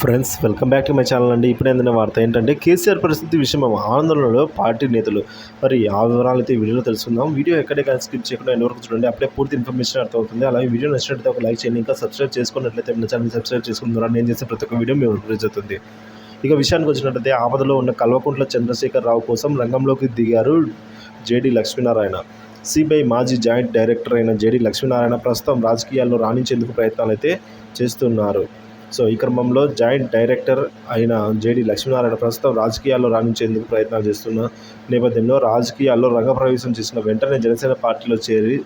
Friends welcome back to my channel అండి. ఇప్పుడు ఏంటనే వార్త ఏంటంటే కేసీఆర్ పరిస్థితి విషయం ఆందోళనలో పార్టీ నేతలు. మరి ఆ వివరాలు అయితే వీడియోలో తెలుసుకుందాం. వీడియో ఎక్కడే కానీ స్కిప్ చేయకుండా ఎన్ని వరకు చూడండి. అప్పుడే పూర్తి ఇన్ఫర్మేషన్ అర్థమవుతుంది. అలాగే వీడియో నచ్చినట్లయితే ఒక లైక్ చేయండి. ఇంకా సబ్స్క్రైబ్ చేసుకున్నట్లయితే మన ఛానల్ సబ్స్క్రైబ్ చేసుకున్న ద్వారా నేను చేసే ప్రతి ఒక్క వీడియో మేము ఉపయోగిస్తుంది ఇక విషయానికి వచ్చినట్లయితే ఆపదలో ఉన్న కల్వకుంట్ల చంద్రశేఖర్ రావు కోసం రంగంలోకి దిగారు జేడి లక్ష్మీనారాయణ. సిబిఐ మాజీ జాయింట్ డైరెక్టర్ అయిన జేడి లక్ష్మీనారాయణ ప్రస్తుతం రాజకీయాల్లో రాణించేందుకు ప్రయత్నాలు అయితే చేస్తున్నారు. సో ఈ క్రమంలో జాయింట్ డైరెక్టర్ అయిన జేడి లక్ష్మీనారాయణ ప్రస్తుతం రాజకీయాల్లో రాణించేందుకు ప్రయత్నాలు చేస్తున్న నేపథ్యంలో రాజకీయాల్లో రంగప్రవేశం చేసిన వెంటనే జనసేన పార్టీలో చేరి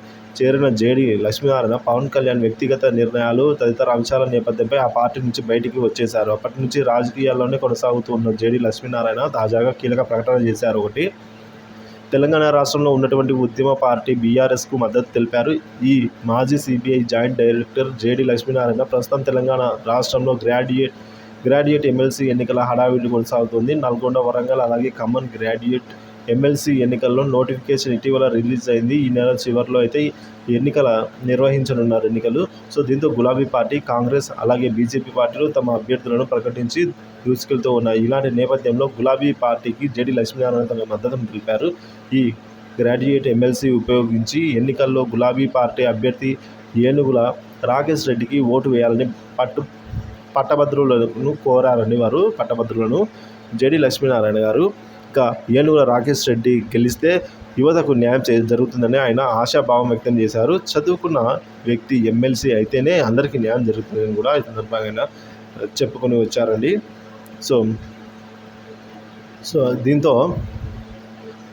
చేరిన జేడి లక్ష్మీనారాయణ పవన్ కళ్యాణ్ వ్యక్తిగత నిర్ణయాలు తదితర అంశాల నేపథ్యంపై ఆ పార్టీ నుంచి బయటికి వచ్చేశారు. అప్పటి నుంచి రాజకీయాల్లోనే కొనసాగుతూ ఉన్న జేడి లక్ష్మీనారాయణ తాజాగా కీలక ప్రకటన చేశారు. ఒకటి తెలంగాణ రాష్ట్రంలో ఉన్నటువంటి ఉద్యమ పార్టీ బీఆర్ఎస్కు మద్దతు తెలిపారు. ఈ మాజీ CBI joint director JD Lakshminarayana ప్రస్తుతం తెలంగాణ రాష్ట్రంలో గ్రాడ్యుయేట్ గ్రాడ్యుయేట్ ఎమ్మెల్సీ ఎన్నికల హడావిడి కొనసాగుతుంది. నల్గొండ వరంగల్ అలాగే ఖమ్మం గ్రాడ్యుయేట్ ఎమ్మెల్సీ ఎన్నికల్లో నోటిఫికేషన్ ఇటీవల రిలీజ్ అయింది. ఈ నెల చివరిలో అయితే ఎన్నికల నిర్వహించనున్నారు ఎన్నికలు. సో దీంతో గులాబీ పార్టీ కాంగ్రెస్ అలాగే బీజేపీ పార్టీలు తమ అభ్యర్థులను ప్రకటించి దూసుకెళ్తూ ఉన్నాయి. ఇలాంటి నేపథ్యంలో గులాబీ పార్టీకి జడి లక్ష్మీనారాయణ తన మద్దతును తెలిపారు. ఈ గ్రాడ్యుయేట్ ఎమ్మెల్సీ ఉపయోగించి ఎన్నికల్లో గులాబీ పార్టీ అభ్యర్థి ఏనుగుల రాకేష్ రెడ్డికి ఓటు వేయాలని పట్టు పట్టభద్రులను కోరారని వారు పట్టభద్రులను జడి లక్ష్మీనారాయణ గారు ఇంకా ఏనుగుల రాకేష్ రెడ్డి గెలిస్తే యువతకు న్యాయం చే జరుగుతుందని ఆయన ఆశాభావం వ్యక్తం చేశారు. చదువుకున్న వ్యక్తి ఎమ్మెల్సీ అయితేనే అందరికీ న్యాయం జరుగుతుందని కూడా ఈ సందర్భంగా చెప్పుకొని వచ్చారండి. సో సో దీంతో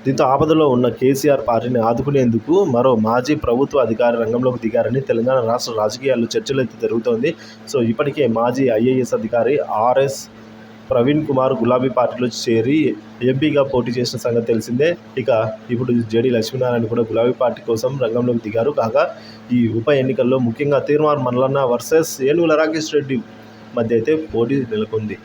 దీంతో ఆపదలో ఉన్న కేసీఆర్ పార్టీని ఆదుకునేందుకు మరో మాజీ ప్రభుత్వ అధికారి రంగంలోకి దిగారని తెలంగాణ రాష్ట్ర రాజకీయాల్లో చర్చలు అయితే జరుగుతోంది. సో ఇప్పటికే మాజీ ఐఏఎస్ అధికారి ఆర్ఎస్ ప్రవీణ్ కుమార్ గులాబీ పార్టీలో చేరి ఎంపీగా పోటీ చేసిన సంగతి తెలిసిందే. ఇక ఇప్పుడు జేడీ లక్ష్మీనారాయణ కూడా గులాబీ పార్టీ కోసం రంగంలోకి దిగారు. కాగా ఈ ఉప ఎన్నికల్లో ముఖ్యంగా తీర్మార్ మల్లన్న వర్సెస్ ఏనుగుల రాకేష్ రెడ్డి మధ్య అయితే పోటీ నెలకొంది.